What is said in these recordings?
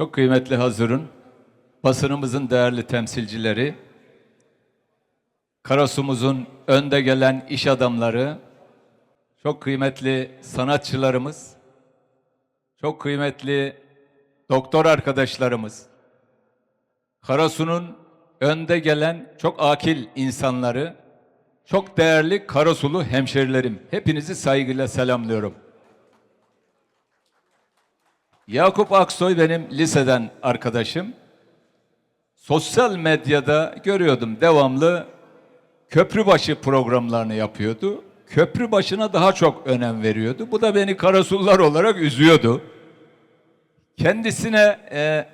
Çok kıymetli hazırın, basınımızın değerli temsilcileri, Karasumuzun önde gelen iş adamları, çok kıymetli sanatçılarımız, çok kıymetli doktor arkadaşlarımız, Karasu'nun önde gelen çok akil insanları, çok değerli Karasulu hemşerilerim. Hepinizi saygıyla selamlıyorum. Yakup Aksoy benim liseden arkadaşım. Sosyal medyada görüyordum devamlı köprübaşı programlarını yapıyordu. Köprü başına daha çok önem veriyordu. Bu da beni Karasullar olarak üzüyordu. Kendisine e,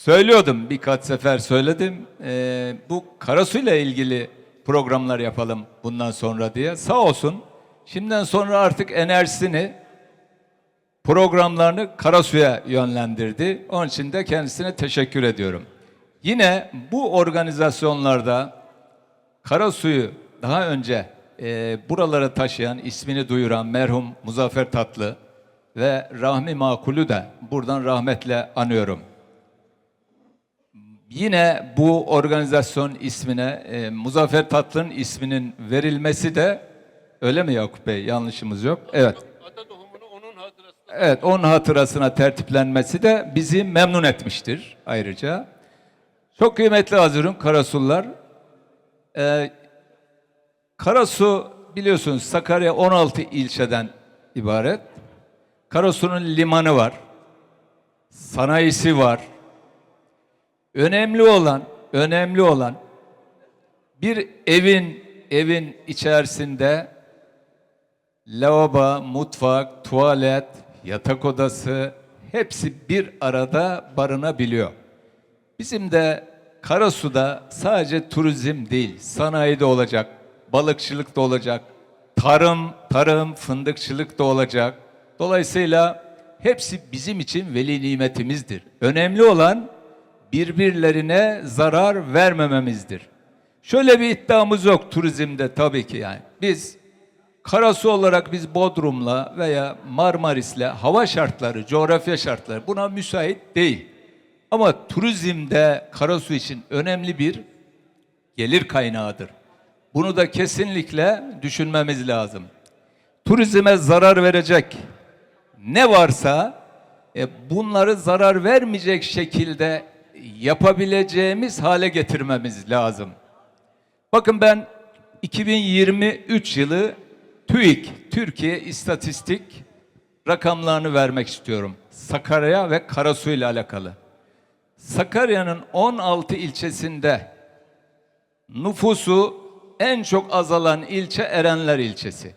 söylüyordum birkaç sefer söyledim. E, bu Karasu ile ilgili programlar yapalım bundan sonra diye. Sağ olsun. Şimdiden sonra artık enerjisini programlarını Karasu'ya yönlendirdi. Onun için de kendisine teşekkür ediyorum. Yine bu organizasyonlarda Karasu'yu daha önce e, buralara taşıyan, ismini duyuran merhum Muzaffer Tatlı ve Rahmi Makul'ü de buradan rahmetle anıyorum. Yine bu organizasyon ismine e, Muzaffer Tatlı'nın isminin verilmesi de öyle mi Yakup Bey? Yanlışımız yok. Evet. Hatırasına Evet, onun hatırasına tertiplenmesi de bizi memnun etmiştir ayrıca. Çok kıymetli hazırım Karasullar. Ee, Karasu biliyorsunuz Sakarya 16 ilçeden ibaret. Karasu'nun limanı var. Sanayisi var. Önemli olan, önemli olan bir evin evin içerisinde lavabo, mutfak, tuvalet, yatak odası hepsi bir arada barınabiliyor. Bizim de Karasu'da sadece turizm değil, sanayi de olacak, balıkçılık da olacak, tarım, tarım, fındıkçılık da olacak. Dolayısıyla hepsi bizim için veli nimetimizdir. Önemli olan birbirlerine zarar vermememizdir. Şöyle bir iddiamız yok turizmde tabii ki yani. Biz Karasu olarak biz Bodrum'la veya Marmaris'le hava şartları, coğrafya şartları buna müsait değil. Ama turizmde Karasu için önemli bir gelir kaynağıdır. Bunu da kesinlikle düşünmemiz lazım. Turizme zarar verecek ne varsa e, bunları zarar vermeyecek şekilde yapabileceğimiz hale getirmemiz lazım. Bakın ben 2023 yılı TÜİK, Türkiye İstatistik rakamlarını vermek istiyorum. Sakarya ve Karasu ile alakalı. Sakarya'nın 16 ilçesinde nüfusu en çok azalan ilçe Erenler ilçesi.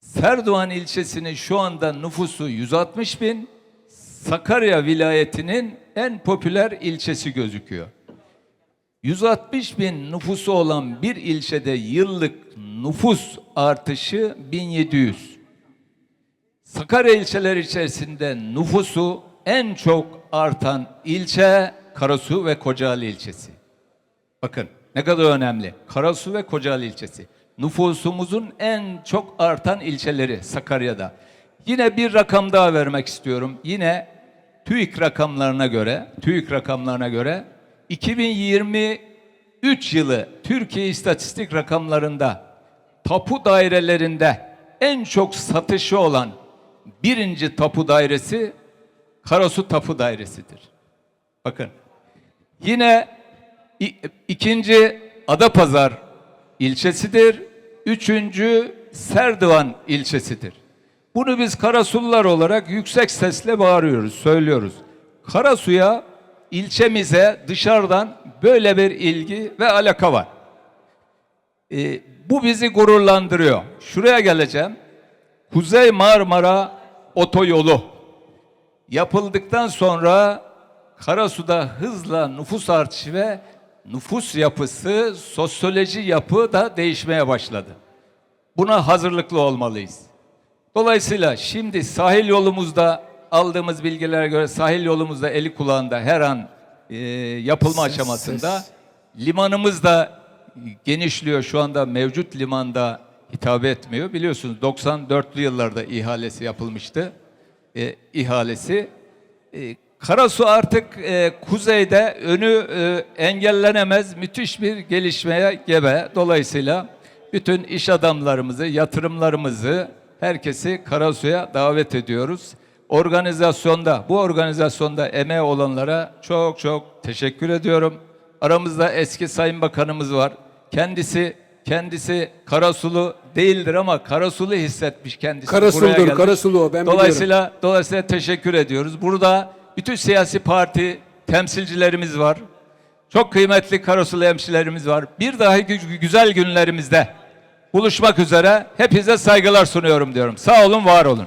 Serdoğan ilçesinin şu anda nüfusu 160 bin, Sakarya vilayetinin en popüler ilçesi gözüküyor. 160 bin nüfusu olan bir ilçede yıllık nüfus artışı 1700. Sakarya ilçeleri içerisinde nüfusu en çok artan ilçe Karasu ve Kocaeli ilçesi. Bakın ne kadar önemli. Karasu ve Kocaeli ilçesi. Nüfusumuzun en çok artan ilçeleri Sakarya'da. Yine bir rakam daha vermek istiyorum. Yine TÜİK rakamlarına göre, TÜİK rakamlarına göre 2023 yılı Türkiye İstatistik rakamlarında tapu dairelerinde en çok satışı olan birinci tapu dairesi Karasu Tapu Dairesi'dir. Bakın. Yine ikinci Adapazar ilçesidir. Üçüncü Serdivan ilçesidir. Bunu biz Karasullular olarak yüksek sesle bağırıyoruz, söylüyoruz. Karasu'ya, ilçemize dışarıdan böyle bir ilgi ve alaka var. Ee, bu bizi gururlandırıyor. Şuraya geleceğim. Kuzey Marmara Otoyolu yapıldıktan sonra Karasu'da hızla nüfus artışı ve nüfus yapısı, sosyoloji yapı da değişmeye başladı. Buna hazırlıklı olmalıyız. Dolayısıyla şimdi sahil yolumuzda aldığımız bilgilere göre sahil yolumuzda eli kulağında her an e, yapılma Ses, aşamasında ses. limanımız da genişliyor. Şu anda mevcut limanda hitap etmiyor. Biliyorsunuz 94'lü yıllarda ihalesi yapılmıştı. E, ihalesi E, Karasu artık e, kuzeyde önü e, engellenemez müthiş bir gelişmeye gebe. Dolayısıyla bütün iş adamlarımızı, yatırımlarımızı, herkesi Karasu'ya davet ediyoruz. Organizasyonda, bu organizasyonda emeği olanlara çok çok teşekkür ediyorum. Aramızda eski Sayın Bakanımız var. Kendisi kendisi Karasulu değildir ama Karasulu hissetmiş kendisi. Karasuludur. Karasulu o, ben Dolayısıyla dolayısıyla teşekkür ediyoruz. Burada bütün siyasi parti temsilcilerimiz var. Çok kıymetli Karasulu hemşilerimiz var. Bir daha gü- güzel günlerimizde buluşmak üzere hepinize saygılar sunuyorum diyorum. Sağ olun, var olun.